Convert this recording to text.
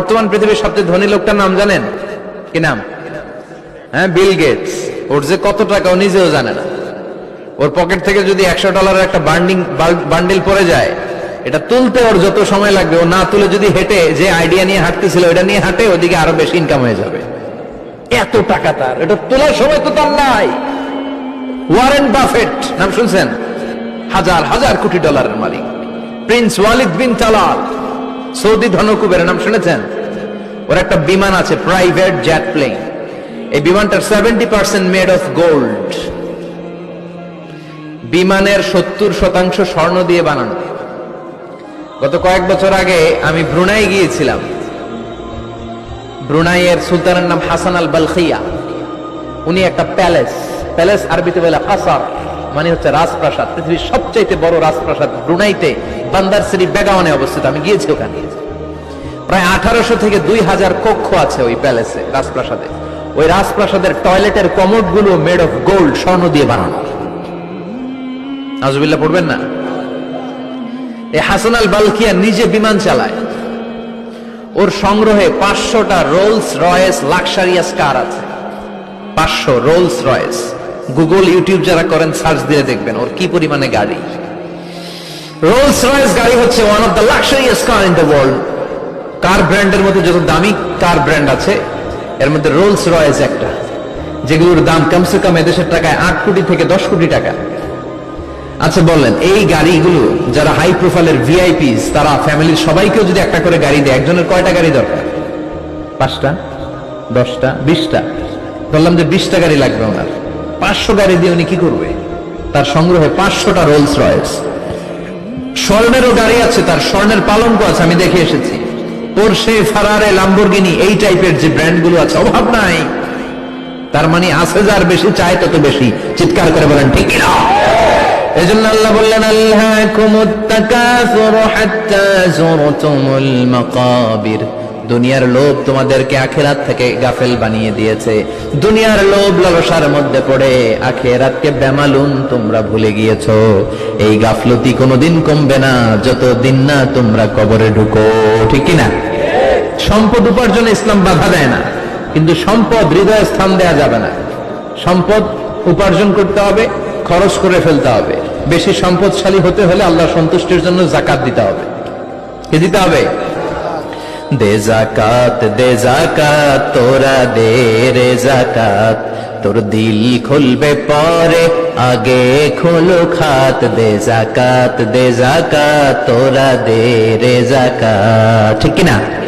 বর্তমান পৃথিবীর সবচেয়ে ধনী লোকটার নাম জানেন? কি নাম? হ্যাঁ বিল গেটস। ওর যে কত টাকা, ও নিজেও জানে না। ওর পকেট থেকে যদি একশো ডলারের একটা বান্ডিং বান্ডিল পড়ে যায়, এটা তুলতে ওর যত সময় লাগবে, ও না তুলে যদি হেঁটে, যে আইডিয়া নিয়ে হাঁটতেছিল এটা নিয়ে হাঁটে, ওদিকে আরও বেশি ইনকাম হয়ে যাবে। এত টাকা তার। এটা তোলার সময় তো তার নাই। ওয়ারেন বাফেট, নাম শুনছেন? হাজার হাজার কোটি ডলারের মালিক। Prince Walid bin Talal Saudi ধনকুবের, নাম শুনেছেন? ওর একটা বিমান আছে প্রাইভেট জেট প্লেন এই বিমানটার seventy percent made of gold বিমানের সত্তর শতাংশ স্বর্ণ দিয়ে বানানো। গত কয়েক বছর আগে আমি ব্রুনাই গিয়েছিলাম। ব্রুনাইয়ের সুলতানের নাম হাসান আল বালখিয়া উনি একটা প্যালেস প্যালেস আরবিতে বলে কাসার। মানে হচ্ছে রাজপ্রাসাদ, পৃথিবীর সবচাইতে বড় রাজপ্রাসাদ, ব্রুনাইতে, বান্দার শ্রী বেগাওয়ানে অবস্থিত। আমি গিয়েছি ওখানে। প্রায় আঠারোশো থেকে দুই হাজার কক্ষ আছে ওই প্যালেসে, রাজপ্রাসাদে। ওই রাজপ্রাসাদের টয়লেটের কমোডগুলো মেড অফ গোল্ড স্বর্ণ দিয়ে বানানো। আজবিল্লা পড়বেন না? এই হাসান বালকিয়া নিজে বিমান চালায়। ওর সংগ্রহে পাঁচশোটা রোলস রয়েস লাক্সারিয়াস কার আছে। পাঁচশো রোলস রয়েস গুগল ইউটিউব যারা করেন সার্চ দিয়ে দেখবেন ওর কি পরিমাণে গাড়ি। রোলস রয়েস গাড়ি হচ্ছে one of the luxurious car in the world car ব্র্যান্ডের মধ্যে যত দামি কার ব্র্যান্ড আছে, এর মধ্যে রোলস রয়েস একটা। যেগুলোর দাম কমসে কম এদেশের টাকায় আট কোটি থেকে দশ কোটি টাকা। আচ্ছা বলেন, এই গাড়িগুলো যারা হাই প্রোফাইলের ভিআইপিস তারা ফ্যামিলির সবাইকেও যদি একটা করে গাড়ি দেয়, একজনের কয়টা গাড়ি দরকার? পাঁচটা, দশটা, বিশটা। বললাম যে বিশটা গাড়ি লাগবে ওনার। পাঁচশো গাড়ি দিয়ে উনি কি করবে? তার সংগ্রহে পাঁচশোটা রোলস রয়েস স্বর্ণেরও গাড়ি আছে, তার স্বর্ণের পালঙ্ক আছে, আমি দেখে এসেছি। পোরশে ফারারে লাম্বরগিনি এই টাইপের যে ব্র্যান্ডগুলো আছে, অভাব নাই। তার মানে আছে যার বেশি, চায় তত বেশি। চিৎকার করে বলেন, ঠিক না। এজন্য আল্লাহ বললেন, আল্লাহ মাকাবির। দুনিয়ার লোভ তোমাদেরকে আখেরাত থেকে গাফেল বানিয়ে দিয়েছে। দুনিয়ার লোভ লালসার মধ্যে পড়ে আখেরাতকে বেমালুম তোমরা ভুলে গিয়েছো। এই গাফলতি কোনোদিন কমবে না যত দিন না তোমরা কবরে ঢুকো। ঠিক কি না? সম্পদ উপার্জনে ইসলাম বাধা দেয় না, কিন্তু সম্পদ হৃদয়ে স্থান দেয়া যাবে না। সম্পদ উপার্জন করতে হবে, খরচ করে ফেলতে হবে। বেশি সম্পদশালী হতে হলে আল্লাহ সন্তুষ্টির জন্য জাকাত দিতে হবে। কি দিতে হবে? দে জাকাত দে জাকাত তোরা দে রে জাকাত তোর দিল খুলবে পরে, আগে খোলো খাত। দে জাকাত দে জাকাত তোরা দে রে জাকাত ঠিক কিনা?